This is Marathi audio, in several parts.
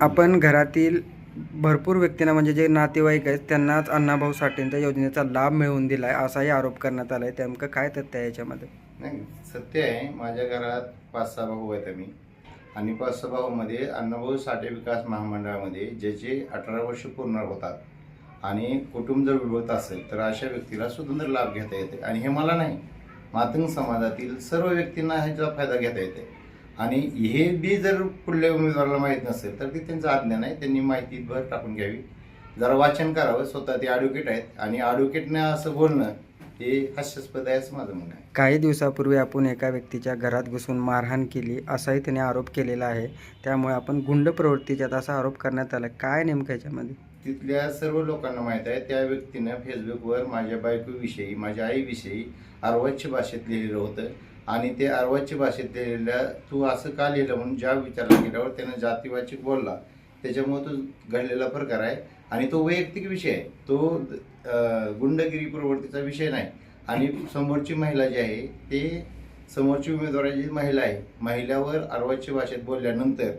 आपण घरातील भरपूर व्यक्तींना म्हणजे जे नातेवाईक आहेत त्यांनाच अण्णाभाऊ साठेंच्या योजनेचा लाभ मिळवून दिला आहे असाही आरोप करण्यात आला आहे नेमकं काय तथ्य आहे याच्यामध्ये? नाही सत्य आहे. माझ्या घरात पाच सहा भाऊ आहेत आम्ही. आणि पाच सहा भाऊमध्ये अण्णाभाऊ साठे विकास महामंडळामध्ये जे जे अठरा वर्ष पूर्ण होतात आणि कुटुंब जर विभक्त असेल तर अशा व्यक्तीला स्वतंत्र लाभ घेता येते. आणि हे मला नाही मातंग समाजातील सर्व व्यक्तींना ह्याचा फायदा घेता येते. आणि हे बी जर पुढल्या उमेदवाराला माहीत नसेल तर ते त्यांचं अज्ञान आहे त्यांनी माहिती भर टाकून घ्यावी. जरा वाचन करावं. स्वतः ते ॲडव्होकेट आहेत. आणि ॲडव्होकेटनं असं बोलणं हे हास्यास्पद आहे असं माझं म्हणणं आहे. काही दिवसापूर्वी आपण एका व्यक्तीच्या घरात घुसून मारहाण केली असाही त्याने आरोप केलेला आहे. त्यामुळे आपण गुंड प्रवृत्तीच्यात असा आरोप करण्यात आला. काय नेमकं याच्यामध्ये? तिथल्या सर्व लोकांना माहीत आहे. त्या व्यक्तीनं फेसबुकवर माझ्या बायकोविषयी माझ्या आईविषयी अर्वाच्य भाषेत लिहिलेलं होतं. आणि ते अर्वाच्य भाषेत लिहिलेल्या तू असं का लिहिलं म्हणून ज्या विचारला गेल्यावर त्यानं जातीवाचक बोलला. त्याच्यामुळे तो घडलेला प्रकार आहे. आणि तो वैयक्तिक विषय आहे. तो गुंडगिरी प्रवृत्तीचा विषय नाही. आणि समोरची महिला जी आहे ते समोरची उमेदवाराची जी महिला आहे. महिलावर अर्वाच्य भाषेत बोलल्यानंतर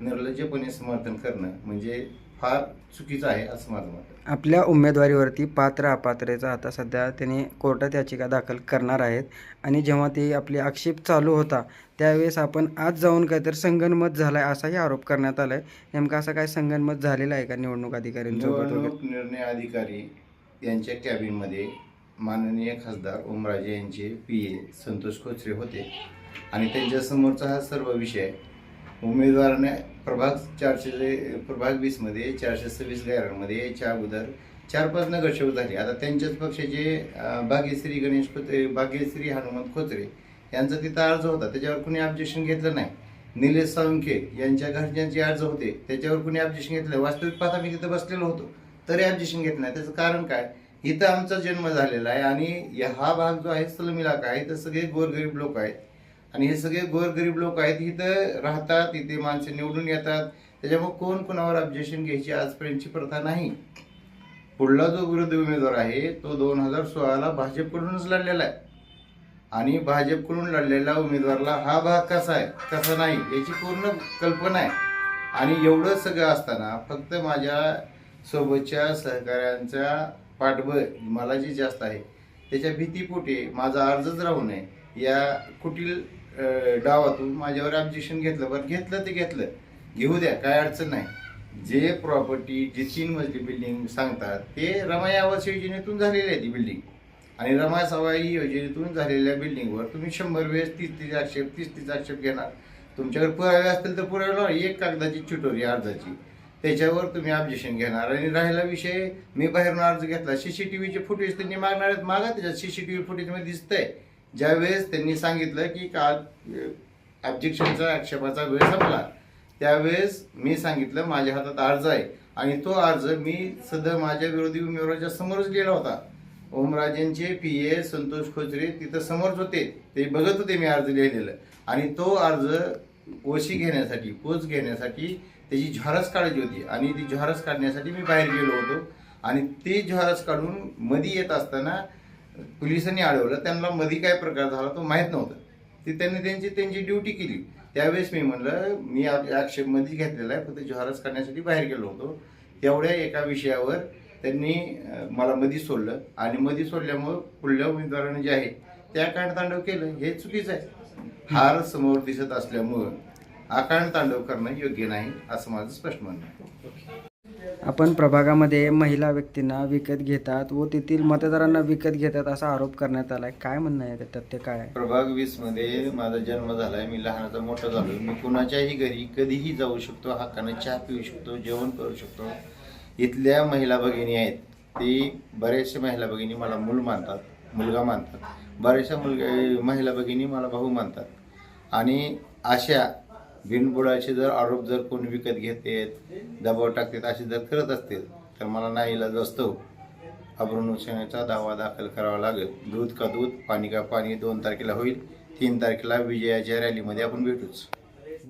निर्लज्जपणे समर्थन करणं म्हणजे फार चुकीचं आहे असं माझं मत आहे. आपल्या उमेदवारीवरती पात्र अपात्रेचा आता सध्या त्यांनी कोर्टात याचिका दाखल करणार आहेत. आणि जेव्हा ती आपली आक्षेप चालू होता त्यावेळेस आपण आज जाऊन काहीतरी संगनमत झालाय असाही आरोप करण्यात आलाय. नेमका असा काय संगनमत झालेला आहे का निवडणूक अधिकाऱ्यांसोबत वगैरे? निवडणूक निर्णय अधिकारी यांच्या कॅबिनमध्ये माननीय खासदार ओमराजे यांचे पी ए संतोष खोचरे होते. आणि त्यांच्यासमोरचा हा सर्व विषय आहे. उमेदवाराने प्रभाग चारशे प्रभाग वीसमध्ये चारशे सव्वीस गायरांमध्ये याच्या अगोदर चार पाच नगरसेवक झाले. आता त्यांच्याच पक्षाचे भाग्यश्री गणेश खोत्रे भाग्यश्री हनुमंत खोत्रे यांचा तिथं अर्ज होता. त्याच्यावर कुणी ऑब्जेक्शन घेतलं नाही. निलेश साळुंखे यांच्या घरच्यांचे अर्ज होते. त्याच्यावर कुणी ऑब्जेक्शन घेतलं वास्तविक पाहता मी तिथं बसलेलो होतो. तरी ऑब्जेक्शन घेतलं नाही. त्याचं कारण काय? इथं आमचा जन्म झालेला आहे आणि हा भाग जो आहे सलम इलाका आहे इथं सगळे गोरगरीब लोक आहेत. आणि हे सगळे गोरगरीब लोक आहेत इथं राहतात इथे माणसं निवडून येतात. त्याच्यामुळे कोण कोणावर ऑब्जेक्शन घ्यायची आजपर्यंतची प्रथा नाही. पुढला जो विरोधी उमेदवार आहे तो दोन हजार सोळाला भाजपकडूनच लढलेला आहे. आणि भाजपकडून लढलेल्या उमेदवाराला हा भाग कसा आहे कसा नाही याची पूर्ण कल्पना आहे. आणि एवढं सगळं असताना फक्त माझ्या सोबतच्या सहकाऱ्यांचा पाठबळ मला जे जास्त आहे त्याच्या भीतीपोटी माझा अर्जच राहू नये. या कुटील डावातून माझ्यावर ऑब्जेक्शन घेतलं. बरं घेतलं ते घेतलं. घेऊ द्या काय अडचण नाही. जे प्रॉपर्टी जे तीन मजली बिल्डिंग सांगतात ते रमाई आवास योजनेतून झालेली आहे ती बिल्डिंग आणि रमाई सवाई योजनेतून झालेल्या बिल्डिंगवर तुम्ही शंभर वेळेस तीस तीस आक्षेप तीस तीस आक्षेप घेणार. तुमच्याकडे पुरावे असतील तर पुरावे एक कागदाची चिटोरी अर्जाची. त्याच्यावर तुम्ही ऑब्जेक्शन घेणार. आणि राहिला विषय मी बाहेरून अर्ज घेतला. सीसीटीव्हीचे फुटेज त्यांनी मागणार आहेत. मागा त्याच्यात सीसीटीव्ही फुटेजमध्ये दिसतंय. ज्यावेळेस त्यांनी सांगितलं की काल ऑब्जेक्शनचा आक्षेपाचा वेळ संपला त्यावेळेस मी सांगितलं माझ्या हातात अर्ज आहे. आणि तो अर्ज मी सध्या माझ्या विरोधी उमेदवाराच्या समोरच गेला होता. ओमराजेंचे पी ए संतोष खोचरे तिथं समोरच होते. ते बघत होते मी अर्ज लिहिलेलं. आणि तो अर्ज ओशी घेण्यासाठी पोच घेण्यासाठी त्याची झॉरस काढायची होती. आणि ती झॉरस काढण्यासाठी मी बाहेर गेलो होतो. आणि ती झॉरस काढून मधी येत असताना पोलिसांनी अडवलं. त्यांना मधी काय प्रकार झाला तो माहीत नव्हता. ती त्यांनी त्यांची त्यांची ड्युटी केली. त्यावेळेस मी म्हणलं मी आप- आक्षेप मधी घेतलेला आहे. फक्त झॉरस करण्यासाठी बाहेर गेलो होतो. तेवढ्या एका विषयावर त्यांनी मला मधी सोडलं. आणि मधी सोडल्यामुळं पुढल्या उमेदवाराने जे आहे त्या कांडतांडव केलं. हे चुकीचं आहे. हार समोर दिसत असल्यामुळं आकांड तांडव करणं योग्य नाही असं माझं स्पष्ट म्हणणं आहे. आपण प्रभागामध्ये महिला व्यक्तींना विकत घेतात व तेथील मतदारांना विकत घेतात असा आरोप करण्यात आलाय. काय म्हणणं आहे ते तथ्य काय आहे? प्रभाग वीसमध्ये माझा जन्म झालाय मी लहानाचा मोठा झालो मी कुणाच्याही घरी कधीही जाऊ शकतो हक्कानं चहा पिऊ शकतो जेवण करू शकतो. इथल्या महिला भगिनी आहेत. ती बऱ्याचशा महिला भगिनी मला मूल मानतात मुलगा मानतात. बऱ्याचशा मुलगा महिला भगिनी मला भाऊ मानतात. आणि अशा बिनबुडाचे जर आरोप जर कोण विकत घेतेत दबाव टाकतात असे जर करत असतील तर मला नाही इलाज असतो. अब्रू दावा दाखल करावा लागेल. दूध का दूध पाणी का पाणी दोन तारखेला होईल तीन तारखेला विजयाच्या रॅलीमध्ये आपण भेटूच.